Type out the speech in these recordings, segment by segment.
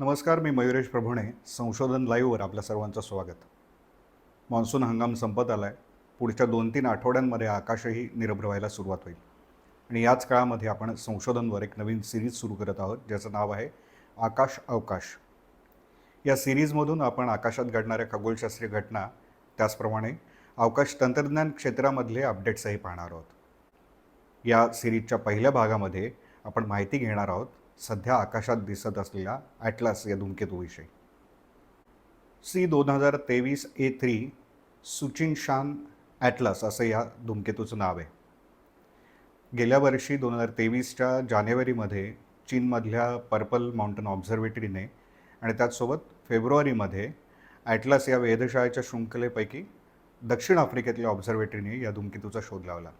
नमस्कार मी मयुरेश प्रभुणे संशोधन लाईव्हवर आपल्या सर्वांचं स्वागत. मान्सून हंगाम संपत आला आहे पुढच्या दोन तीन आठवड्यांमध्ये आकाशही निरभ्र व्हायला सुरुवात होईल. आणि याच काळामध्ये आपण संशोधनवर एक नवीन सिरीज सुरू करत आहोत ज्याचं नाव आहे आकाश अवकाश. या सिरीजमधून आपण आकाशात घडणाऱ्या खगोलशास्त्रीय घटना त्याचप्रमाणे अवकाश तंत्रज्ञान क्षेत्रामधले अपडेट्सही पाहणार आहोत. या सिरीजच्या पहिल्या भागामध्ये आपण माहिती घेणार आहोत सध्या आकाशात दिसत असलेल्या ॲटलास या धूमकेतूविषयी सी दोन हजार तेवीस ए थ्री सुचिनशान ॲटलास असं या धूमकेतूचं नाव आहे. गेल्या वर्षी दोन हजार तेवीसच्या जानेवारीमध्ये चीनमधल्या पर्पल माउंटन ऑब्झर्वेटरीने आणि त्याचसोबत फेब्रुवारीमध्ये ॲटलास या वेधशाळेच्या शृंखलेपैकी दक्षिण आफ्रिकेतल्या ऑब्झर्वेटरीने या धूमकेतूचा शोध लावला.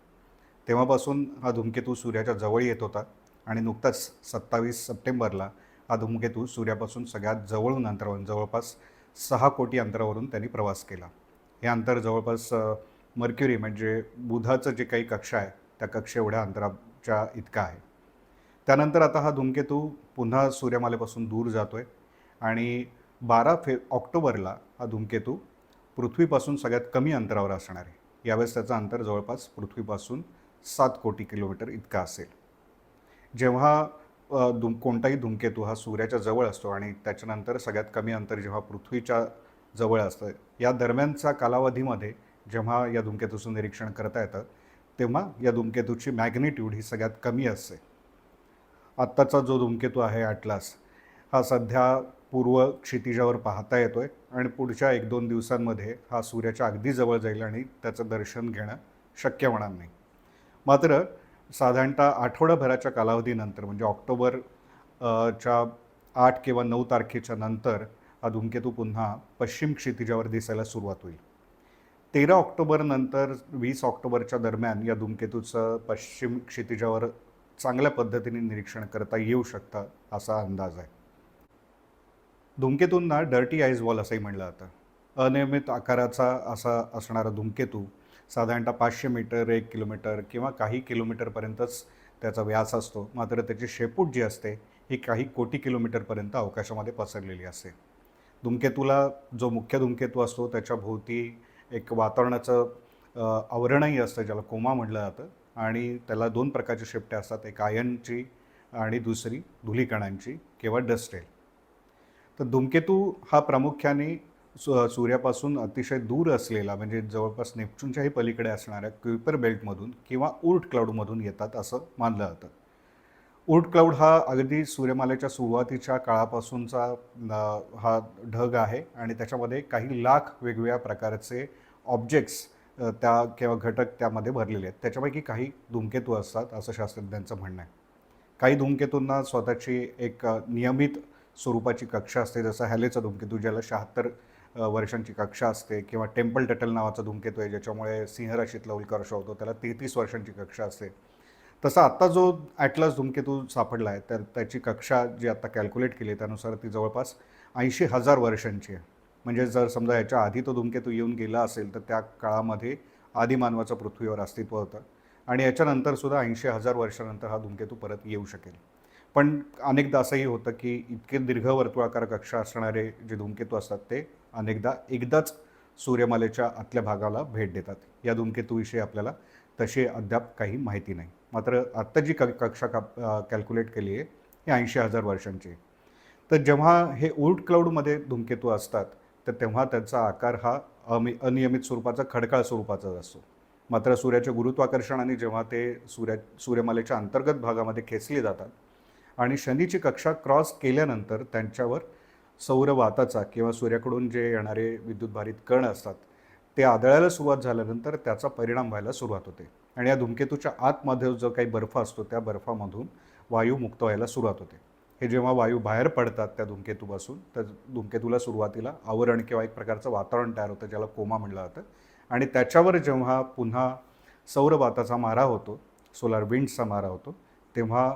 तेव्हापासून हा धूमकेतू सूर्याच्या जवळ येत होता. आणि नुकताच सत्तावीस सप्टेंबरला हा धूमकेतू सूर्यापासून सगळ्यात जवळून अंतरावरून जवळपास सहा कोटी अंतरावरून त्यांनी प्रवास केला. हे अंतर जवळपास मर्क्युरी म्हणजे बुधाचं जे काही कक्षा आहे त्या कक्षा एवढ्या अंतराच्या इतका आहे. त्यानंतर आता हा धूमकेतू पुन्हा सूर्यमालेपासून दूर जातो आहे आणि बारा फे ऑक्टोबरला हा धूमकेतू पृथ्वीपासून सगळ्यात कमी अंतरावर असणार आहे. यावेळेस त्याचं अंतर जवळपास पृथ्वीपासून सात कोटी किलोमीटर इतका असेल. जेव्हा धुम कोणताही धूमकेतू हा सूर्याच्या जवळ असतो आणि त्याच्यानंतर सगळ्यात कमी अंतर जेव्हा पृथ्वीच्या जवळ असतं या दरम्यानचा कालावधीमध्ये जेव्हा या धूमकेतूचं निरीक्षण करता येतं तेव्हा या धूमकेतूची मॅग्नेट्यूड ही सगळ्यात कमी असते. आत्ताचा जो धूमकेतू आहे ॲटलास हा सध्या पूर्व क्षितिजावर पाहता येतो आहे आणि पुढच्या एक दोन दिवसांमध्ये हा सूर्याच्या अगदी जवळ जाईल आणि त्याचं दर्शन घेणं शक्य होणार नाही. मात्र साधारणतः आठवडाभराच्या कालावधीनंतर म्हणजे ऑक्टोबर च्या आठ किंवा नऊ तारखेच्या नंतर हा धूमकेतू पुन्हा पश्चिम क्षितिजावर दिसायला सुरुवात होईल. तेरा ऑक्टोबरनंतर वीस ऑक्टोबरच्या दरम्यान या धूमकेतूचं पश्चिम क्षितिजावर चांगल्या पद्धतीने निरीक्षण करता येऊ शकतं असा अंदाज आहे. धूमकेतूंना डर्टी आईज वॉल असंही म्हणलं जातं. अनियमित आकाराचा असा असणारा धूमकेतू साधारणतः पाचशे मीटर एक किलोमीटर किंवा काही किलोमीटरपर्यंतच त्याचा व्यास असतो. मात्र त्याची शेपूट जी असते ही काही कोटी किलोमीटरपर्यंत अवकाशामध्ये पसरलेली असते. धूमकेतूला जो मुख्य धूमकेतू असतो त्याच्या भोवती एक वातावरणाचं आवरणही असतं ज्याला कोमा म्हटलं जातं. आणि त्याला दोन प्रकारच्या शेपट्या असतात एक आयनची आणि दुसरी धुलीकणांची किंवा डस्टेल. तर धूमकेतू हा प्रामुख्याने सु सूर्यापासून अतिशय दूर असलेला म्हणजे जवळपास नेपच्यूनच्याही पलीकडे असणाऱ्या क्युपर बेल्टमधून किंवा उर्ट क्लाउडमधून येतात असं मानलं जातं. उर्ट क्लाउड हा अगदी सूर्यमालेच्या सुरुवातीच्या काळापासूनचा हा ढग आहे आणि त्याच्यामध्ये काही लाख वेगवेगळ्या प्रकारचे ऑब्जेक्ट्स त्या किंवा घटक त्यामध्ये भरलेले आहेत. त्याच्यापैकी काही धूमकेतू असतात असं शास्त्रज्ञांचं म्हणणं आहे. काही धूमकेतूंना स्वतःची एक नियमित स्वरूपाची कक्षा असते जसं हॅलेचा धूमकेतू ज्याला शहात्तर वर्षांची कक्षा असते किंवा टेम्पल टटल नावाचा धूमकेतू आहे ज्याच्यामुळे सिंहराशीतला उल्कर्ष होतो त्याला तेहतीस वर्षांची कक्षा असते. तसा आत्ता जो ॲटलास धूमकेतू सापडला आहे तर त्याची कक्षा जी आत्ता कॅल्क्युलेट केली आहे त्यानुसार ती जवळपास ऐंशी हजार वर्षांची आहे. म्हणजे जर समजा याच्या आधी तो धूमकेतू येऊन गेला असेल तर त्या काळामध्ये आदिमानवाचं पृथ्वीवर अस्तित्व होतं. आणि याच्यानंतर सुद्धा ऐंशी हजार वर्षानंतर हा धूमकेतू परत येऊ शकेल. पण अनेकदा असंही होतं की इतके दीर्घ वर्तुळाकार कक्षा असणारे जे धूमकेतू असतात ते अनेकदा एकदाच सूर्यमालेच्या आतल्या भागाला भेट देतात. या धूमकेतूविषयी आपल्याला तशी अद्याप काही माहिती नाही. मात्र आत्ता जी क कक्षा का कॅल्क्युलेट केली आहे ही ऐंशी हजार वर्षांची तर जेव्हा हे उर्ट क्लाउडमध्ये धूमकेतू असतात तर तेव्हा त्यांचा आकार हा अमि अनियमित स्वरूपाचा खडकाळ स्वरूपाचा असतो. मात्र सूर्याच्या गुरुत्वाकर्षणाने जेव्हा ते सूर्या सूर्यमालेच्या अंतर्गत भागामध्ये खेचले जातात आणि शनीची कक्षा क्रॉस केल्यानंतर त्यांच्यावर सौरवाताचा किंवा सूर्याकडून जे येणारे विद्युतभारित कण असतात ते आदळायला सुरुवात झाल्यानंतर त्याचा परिणाम व्हायला सुरुवात होते. आणि या धूमकेतूच्या आतमध्ये जो काही बर्फ असतो त्या बर्फामधून वायू मुक्त व्हायला सुरुवात होते. हे जेव्हा वायू बाहेर पडतात त्या धूमकेतूपासून तर धूमकेतूला सुरुवातीला आवरण किंवा एक प्रकारचं वातावरण तयार होतं ज्याला कोमा म्हणलं जातं. आणि त्याच्यावर जेव्हा पुन्हा सौरवाताचा मारा होतो सोलार विंडचा मारा होतो तेव्हा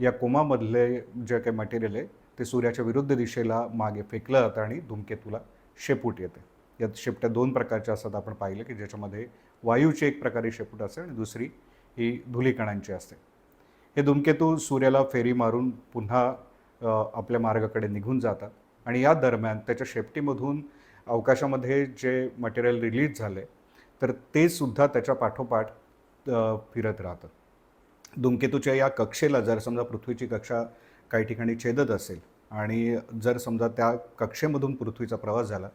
या कोमामधले जे काही मटेरियल आहे ते सूर्याच्या विरुद्ध दिशेला मागे फेकलं जातं आणि धूमकेतूला शेपूट येते. यात शेपट्या दोन प्रकारच्या असतात आपण पाहिलं की ज्याच्यामध्ये वायूची एक प्रकारे शेपूट असते आणि दुसरी ही धुलीकणांची असते. हे धूमकेतू सूर्याला फेरी मारून पुन्हा आपल्या मार्गाकडे निघून जातात आणि या दरम्यान त्याच्या शेपटीमधून अवकाशामध्ये जे मटेरियल रिलीज झालं तर ते सुद्धा त्याच्या पाठोपाठ फिरत राहतं धूमकेतूच्या या कक्षेला जर समजा पृथ्वीची कक्षा काही ठिकाणी छेदत असेल आणि जर समजा त्या कक्षेमधून पृथ्वीचा प्रवास झाला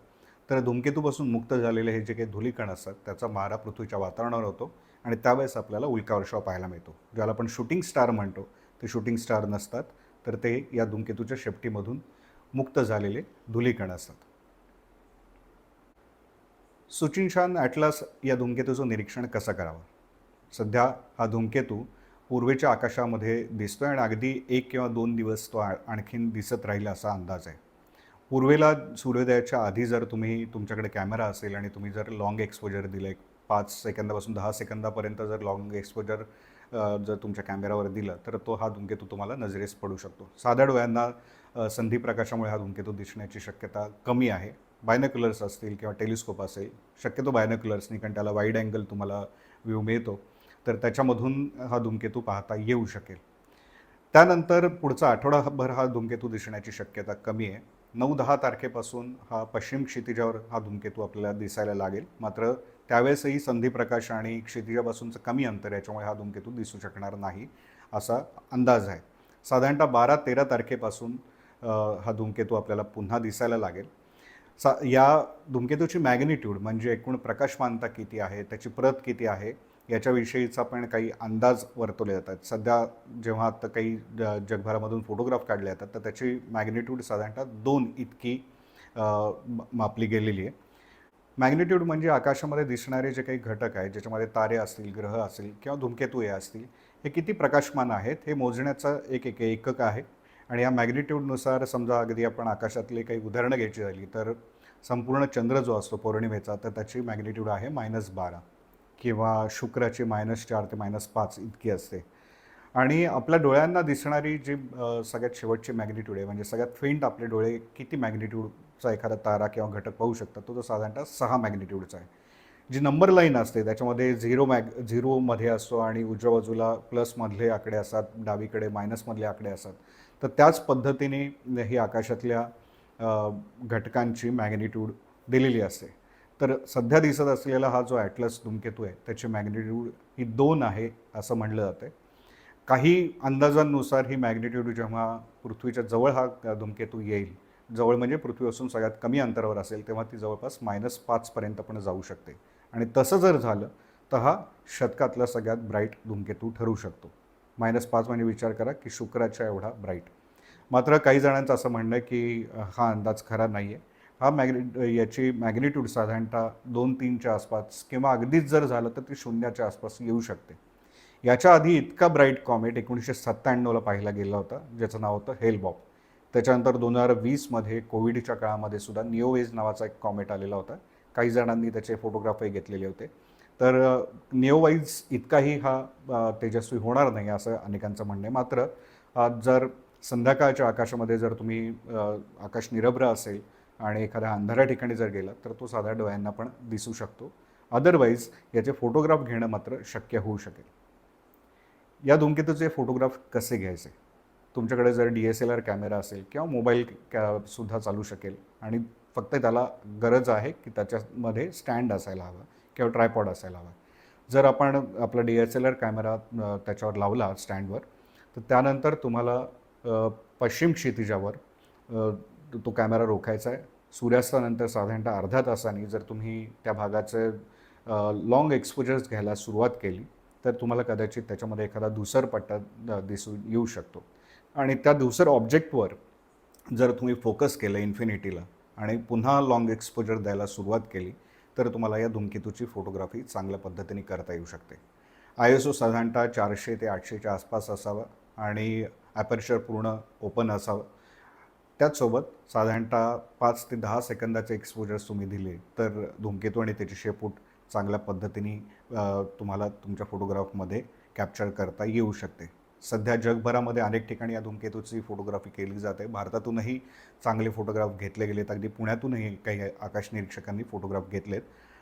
तर धूमकेतूपासून मुक्त झालेले हे जे काही धुलीकण असतात त्याचा मारा पृथ्वीच्या वातावरणावर होतो आणि त्यावेळेस आपल्याला उल्कावर्षाव पाहायला मिळतो ज्याला आपण शूटिंग स्टार म्हणतो. ते शूटिंग स्टार नसतात तर ते या धूमकेतूच्या शेपटीमधून मुक्त झालेले धुलीकण असतात. सुचिनशान ॲटलास या धूमकेतूचं निरीक्षण कसं करावं? सध्या हा धूमकेतू पूर्वेच्या आकाशामध्ये दिसतोय आणि अगदी एक किंवा दोन दिवस तो आणखीन दिसत राहील असा अंदाज आहे. पूर्वेला सूर्योदयाच्या आधी जर तुम्ही तुमच्याकडे कॅमेरा असेल आणि तुम्ही जर लॉंग एक्सपोजर दिलं एक पाच सेकंदापासून दहा सेकंदापर्यंत जर लॉंग एक्सपोजर जर तुमच्या कॅमेरावर दिलं तर तो हा धूमकेतू तुम्हाला नजरेस पडू शकतो. साध्या डोळ्यांना संधी प्रकाशामुळे हा धूमकेतू दिसण्याची शक्यता कमी आहे. बायनक्युलर्स असतील किंवा टेलिस्कोप असेल शक्यतो बायनक्युलर्सनी कारण त्याला वाईड अँगल तुम्हाला व्ह्यू मिळतो. तर त्याच्यामधून हा धूमकेतू पाहता येऊ शकेल. त्यानंतर पुढचा आठवडाभर हा धूमकेतू दिसण्याची शक्यता कमी आहे. नऊ दहा तारखेपासून हा पश्चिम क्षितिजावर हा धूमकेतू आपल्याला दिसायला लागेल. मात्र त्यावेळेसही संधीप्रकाश आणि क्षितिजापासूनचं कमी अंतर याच्यामुळे हा धूमकेतू दिसू शकणार नाही असा अंदाज आहे. साधारणतः बारा तेरा तारखेपासून हा धूमकेतू आपल्याला पुन्हा दिसायला लागेल. सा या धूमकेतूची मॅग्निट्यूड म्हणजे एकूण प्रकाशमानता किती आहे त्याची प्रत किती आहे याच्याविषयीचा पण काही अंदाज वर्तवले जातात. सध्या जेव्हा आता काही ज- जगभरामधून फोटोग्राफ काढले जातात तर त्याची मॅग्निट्यूड साधारणतः दोन इतकी म- मापली गेलेली आहे. मॅग्निट्यूड म्हणजे आकाशामध्ये दिसणारे जे काही घटक आहेत ज्याच्यामध्ये तारे असतील ग्रह असतील किंवा धूमकेतू हे असतील हे किती प्रकाशमान आहेत हे मोजण्याचं एक एक एकक आहे. आणि या मॅग्निट्यूडनुसार समजा अगदी आपण आकाशातले काही उदाहरणं घ्यायची झाली तर संपूर्ण चंद्र जो असतो पौर्णिमेचा तर त्याची मॅग्निट्यूड आहे मायनस बारा. किंवा शुक्राची मायनस चार ते मायनस पाच इतकी असते. आणि आपल्या डोळ्यांना दिसणारी जी सगळ्यात शेवटची मॅग्निट्यूड आहे म्हणजे सगळ्यात फेंट आपले डोळे किती मॅग्निट्यूडचा एखादा तारा किंवा घटक पाहू शकतात तो तर साधारणतः सहा मॅग्निट्यूडचा आहे. जी नंबर लाईन असते त्याच्यामध्ये झिरो मॅग झिरोमध्ये असतो आणि उजव्या बाजूला प्लसमधले आकडे असतात डावीकडे मायनसमधले आकडे असतात. तर त्याच पद्धतीने ही आकाशातल्या घटकांची मॅग्निट्यूड दिलेली असते. तर सध्या दिसत असलेला हा जो ॲटलस धूमकेतू आहे त्याची मॅग्निट्यूड ही दोन आहे असं म्हणलं जातं काही अंदाजांनुसार ही मॅग्निट्यूड जेव्हा पृथ्वीच्या जवळ हा धूमकेतू येईल जवळ म्हणजे पृथ्वीपासून सगळ्यात कमी अंतरावर असेल तेव्हा ती जवळपास मायनस पाचपर्यंत पण जाऊ शकते. आणि तसं जर झालं तर हा शतकातला सगळ्यात ब्राईट धूमकेतू ठरू शकतो. मायनस पाच म्हणजे विचार करा की शुक्राच्या एवढा ब्राईट. मात्र काही जणांचं असं म्हणणं आहे की हा अंदाज खरा नाही आहे हा मॅग्नि याची मॅग्निट्यूड साधारणतः दोन तीनच्या आसपास किंवा अगदीच जर झालं तर ती शून्याच्या आसपास येऊ शकते. याच्या आधी इतका ब्राईट कॉमेट एकोणीसशे सत्त्याण्णवला पाहिला गेला होता ज्याचं नाव होतं हेलबॉब त्याच्यानंतर दोन हजार वीसमध्ये कोविडच्या काळामध्ये सुद्धा निओवेज नावाचा एक कॉमेट आलेला होता. काही जणांनी त्याचे फोटोग्राफही घेतलेले होते. तर निओवाईज इतकाही हा तेजस्वी होणार नाही असं अनेकांचं म्हणणं आहे. मात्र जर संध्याकाळच्या आकाशामध्ये जर तुम्ही आकाश निरभ्र असेल आणि एखाद्या अंधाऱ्या ठिकाणी जर गेला तर तो साध्या डोळ्यांना पण दिसू शकतो. अदरवाईज याचे फोटोग्राफ घेणं मात्र शक्य होऊ शकेल. या धूमकेतूचे फोटोग्राफ कसे घ्यायचे? तुमच्याकडे जर D S L R camera असेल किंवा मोबाईल कॅ सुद्धा चालू शकेल आणि फक्त त्याला गरज आहे की त्याच्यामध्ये स्टँड असायला हवा किंवा ट्रायपॉड असायला हवा. जर आपण आपला D S L R camera त्याच्यावर लावला स्टँडवर तर त्यानंतर तुम्हाला पश्चिम क्षितिजावर तो कॅमेरा रोखायचा आहे. सूर्यास्तानंतर साधारणतः अर्ध्या तासाने जर तुम्ही त्या भागाचे लॉंग एक्सपोजर्स घ्यायला सुरुवात केली तर तुम्हाला कदाचित त्याच्यामध्ये एखादा धुसर पट्टा दिसू दिसून येऊ शकतो. आणि त्या धुसर ऑब्जेक्टवर जर तुम्ही फोकस केलं इन्फिनिटीला आणि पुन्हा लॉंग एक्सपोजर द्यायला सुरुवात केली तर तुम्हाला या धूमकेतूची फोटोग्राफी चांगल्या पद्धतीने करता येऊ शकते. आय एस ओ साधारणतः चारशे ते आठशेच्या आसपास असावा आणि ॲपर्चर पूर्ण ओपन असावं. त्याचसोबत साधारणतः पाच ते दहा सेकंदाचे एक्सपोजर्स तुम्ही दिले तर धूमकेतू आणि त्याची शेपूट चांगल्या पद्धतीने तुम्हाला तुमच्या फोटोग्राफमध्ये कॅप्चर करता येऊ शकते. सध्या जगभरामध्ये अनेक ठिकाणी या धूमकेतूची फोटोग्राफी केली जाते. भारतातूनही चांगले फोटोग्राफ घेतले गेलेत. अगदी पुण्यातूनही काही आकाश निरीक्षकांनी फोटोग्राफ घेतलेत.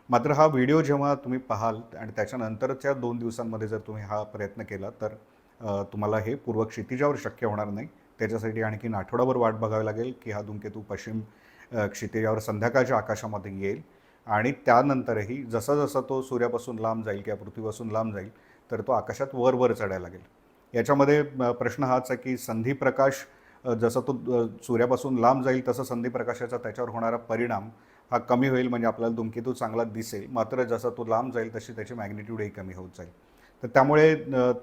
मात्र हा व्हिडिओ जेव्हा तुम्ही पाहाल आणि त्याच्यानंतरच्या दोन दिवसांमध्ये जर तुम्ही हा प्रयत्न केला तर तुम्हाला हे पूर्व क्षितिजावर शक्य होणार नाही. त्याच्यासाठी आणखीन आठवडाभर वाट बघावी लागेल की हा धूमकेतू पश्चिम क्षितिजावर संध्याकाळच्या आकाशामध्ये येईल. आणि त्यानंतरही जसा जसा तो सूर्यापासून लांब जाईल किंवा पृथ्वीपासून लांब जाईल तर तो आकाशात वर वर चढायला लागेल. याच्यामध्ये प्रश्न हाच आहे की संधीप्रकाश अ, जसं तो सूर्यापासून लांब जाईल तसं संधीप्रकाशाचा त्याच्यावर होणारा परिणाम हा कमी होईल म्हणजे आपल्याला धूमकेतू चांगला दिसेल. मात्र जसा तो लांब जाईल तशी त्याची मॅग्निट्यूडही कमी होत जाईल. तर त्यामुळे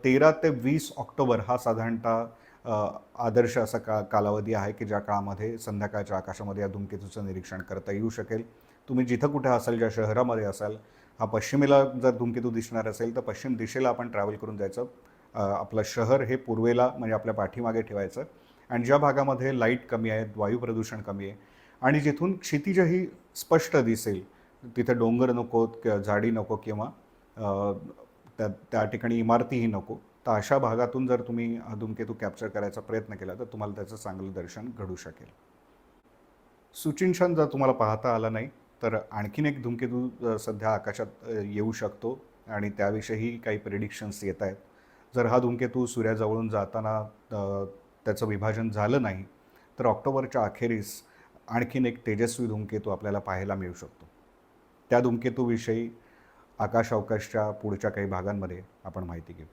तेरा ते वीस ऑक्टोबर हा साधारणतः आदर्श असा का कालावधी आहे की ज्या काळामध्ये संध्याकाळच्या आकाशामध्ये या धूमकेतूचं निरीक्षण करता येऊ शकेल? तुम्ही जिथं कुठे असाल ज्या शहरामध्ये असाल हा पश्चिमेला जर धूमकेतू दिसणार असेल तर पश्चिम दिशेला आपण ट्रॅव्हल करून जायचं. आपलं शहर हे पूर्वेला म्हणजे आपल्या पाठीमागे ठेवायचं. आणि ज्या भागामध्ये लाइट कमी आहेत वायू प्रदूषण कमी आहे आणि जिथून क्षितिजही स्पष्ट दिसेल तिथे डोंगर नको झाडी नको किंवा त्या त्या ठिकाणी इमारतीही नको तर अशा भागातून जर तुम्ही हा धूमकेतू कॅप्चर करायचा प्रयत्न केला तर तुम्हाला त्याचं चांगलं दर्शन घडू शकेल. सुचिनशन जर तुम्हाला पाहता आलं नाही तर आणखीन एक धूमकेतू सध्या आकाशात येऊ शकतो आणि त्याविषयीही काही प्रिडिक्शन्स येत आहेत. जर हा धूमकेतू सूर्याजवळून जाताना त्याचं विभाजन झालं नाही तर ऑक्टोबरच्या अखेरीस आणखीन एक तेजस्वी धूमकेतू आपल्याला पाहायला मिळू शकतो. त्या धूमकेतूविषयी आकाश अवकाशच्या पुढच्या काही भागांमध्ये आपण माहिती घेऊ.